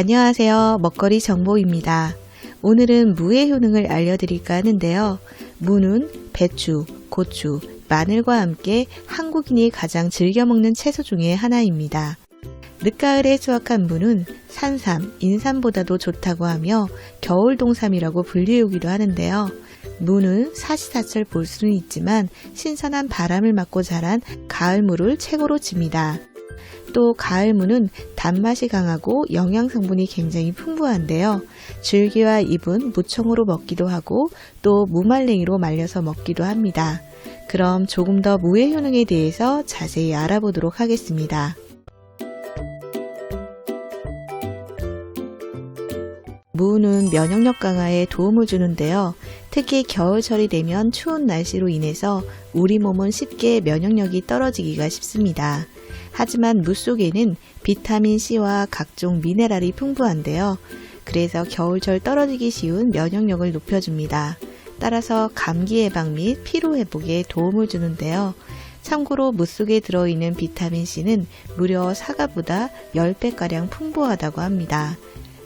안녕하세요. 먹거리 정보입니다. 오늘은 무의 효능을 알려드릴까 하는데요. 무는 배추, 고추, 마늘과 함께 한국인이 가장 즐겨 먹는 채소 중에 하나입니다. 늦가을에 수확한 무는 산삼, 인삼보다도 좋다고 하며 겨울 동삼이라고 불리우기도 하는데요. 무는 사시사철 볼 수는 있지만 신선한 바람을 맞고 자란 가을 무를 최고로 칩니다. 또 가을무는 단맛이 강하고 영양 성분이 굉장히 풍부한데요. 줄기와 잎은 무청으로 먹기도 하고 또 무말랭이로 말려서 먹기도 합니다. 그럼 조금 더 무의 효능에 대해서 자세히 알아보도록 하겠습니다. 무는 면역력 강화에 도움을 주는데요. 특히 겨울철이 되면 추운 날씨로 인해서 우리 몸은 쉽게 면역력이 떨어지기가 쉽습니다. 하지만 무 속에는 비타민C와 각종 미네랄이 풍부한데요. 그래서 겨울철 떨어지기 쉬운 면역력을 높여줍니다. 따라서 감기 예방 및 피로 회복에 도움을 주는데요. 참고로 무 속에 들어있는 비타민C는 무려 사과보다 10배가량 풍부하다고 합니다.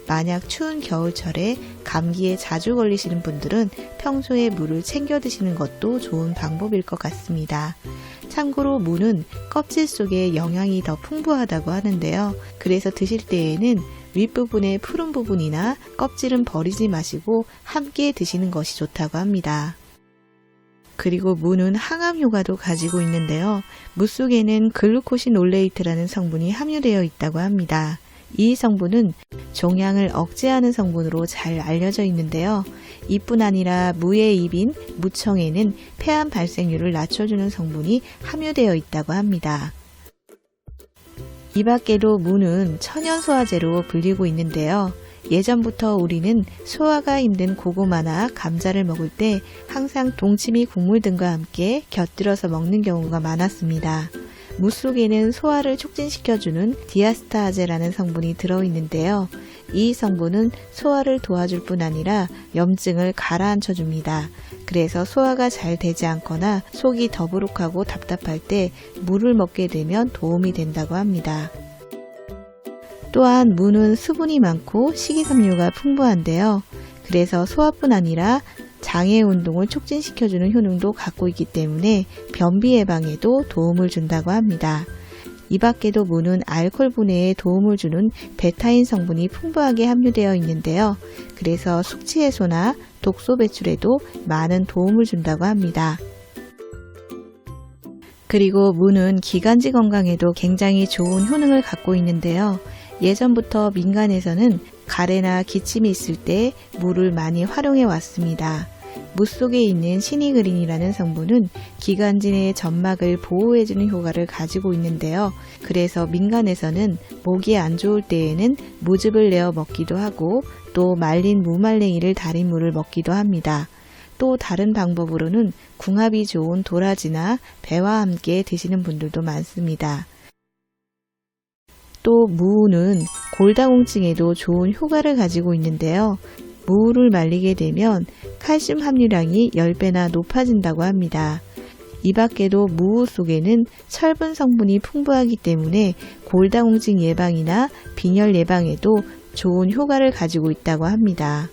만약 추운 겨울철에 감기에 자주 걸리시는 분들은 평소에 물을 챙겨 드시는 것도 좋은 방법일 것 같습니다. 참고로 무는 껍질 속에 영양이 더 풍부하다고 하는데요. 그래서 드실 때에는 윗부분의 푸른 부분이나 껍질은 버리지 마시고 함께 드시는 것이 좋다고 합니다. 그리고 무는 항암 효과도 가지고 있는데요. 무 속에는 글루코시놀레이트라는 성분이 함유되어 있다고 합니다. 이 성분은 종양을 억제하는 성분으로 잘 알려져 있는데요. 이뿐 아니라 무의 잎인 무청에는 폐암 발생률을 낮춰주는 성분이 함유되어 있다고 합니다. 이 밖에도 무는 천연 소화제로 불리고 있는데요. 예전부터 우리는 소화가 힘든 고구마나 감자를 먹을 때 항상 동치미 국물 등과 함께 곁들여서 먹는 경우가 많았습니다. 무 속에는 소화를 촉진시켜주는 디아스타아제라는 성분이 들어있는데요. 이 성분은 소화를 도와줄 뿐 아니라 염증을 가라앉혀 줍니다. 그래서 소화가 잘 되지 않거나 속이 더부룩하고 답답할 때 물을 먹게 되면 도움이 된다고 합니다. 또한 무는 수분이 많고 식이섬유가 풍부한데요. 그래서 소화뿐 아니라 장애 운동을 촉진시켜주는 효능도 갖고 있기 때문에 변비 예방에도 도움을 준다고 합니다. 이 밖에도 무는 알코올 분해에 도움을 주는 베타인 성분이 풍부하게 함유되어 있는데요. 그래서 숙취 해소나 독소 배출에도 많은 도움을 준다고 합니다. 그리고 무는 기관지 건강에도 굉장히 좋은 효능을 갖고 있는데요. 예전부터 민간에서는 가래나 기침이 있을 때 물을 많이 활용해 왔습니다. 무 속에 있는 시니그린이라는 성분은 기관진의 점막을 보호해주는 효과를 가지고 있는데요. 그래서 민간에서는 목이 안 좋을 때에는 무즙을 내어 먹기도 하고 또 말린 무말랭이를 달인 물을 먹기도 합니다. 또 다른 방법으로는 궁합이 좋은 도라지나 배와 함께 드시는 분들도 많습니다. 또 무는 골다공증에도 좋은 효과를 가지고 있는데요. 무를 말리게 되면 칼슘 함유량이 10배나 높아진다고 합니다. 이 밖에도 무우 속에는 철분 성분이 풍부하기 때문에 골다공증 예방이나 빈혈 예방에도 좋은 효과를 가지고 있다고 합니다.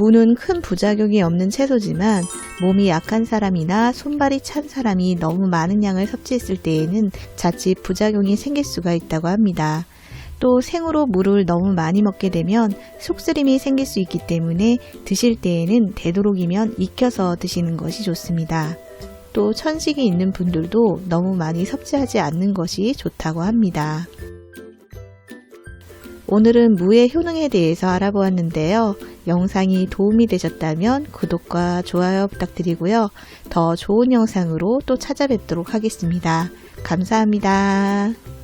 무는 큰 부작용이 없는 채소지만 몸이 약한 사람이나 손발이 찬 사람이 너무 많은 양을 섭취했을 때에는 자칫 부작용이 생길 수가 있다고 합니다. 또 생으로 물을 너무 많이 먹게 되면 속쓰림이 생길 수 있기 때문에 드실 때에는 되도록이면 익혀서 드시는 것이 좋습니다. 또 천식이 있는 분들도 너무 많이 섭취하지 않는 것이 좋다고 합니다. 오늘은 무의 효능에 대해서 알아보았는데요. 영상이 도움이 되셨다면 구독과 좋아요 부탁드리고요. 더 좋은 영상으로 또 찾아뵙도록 하겠습니다. 감사합니다.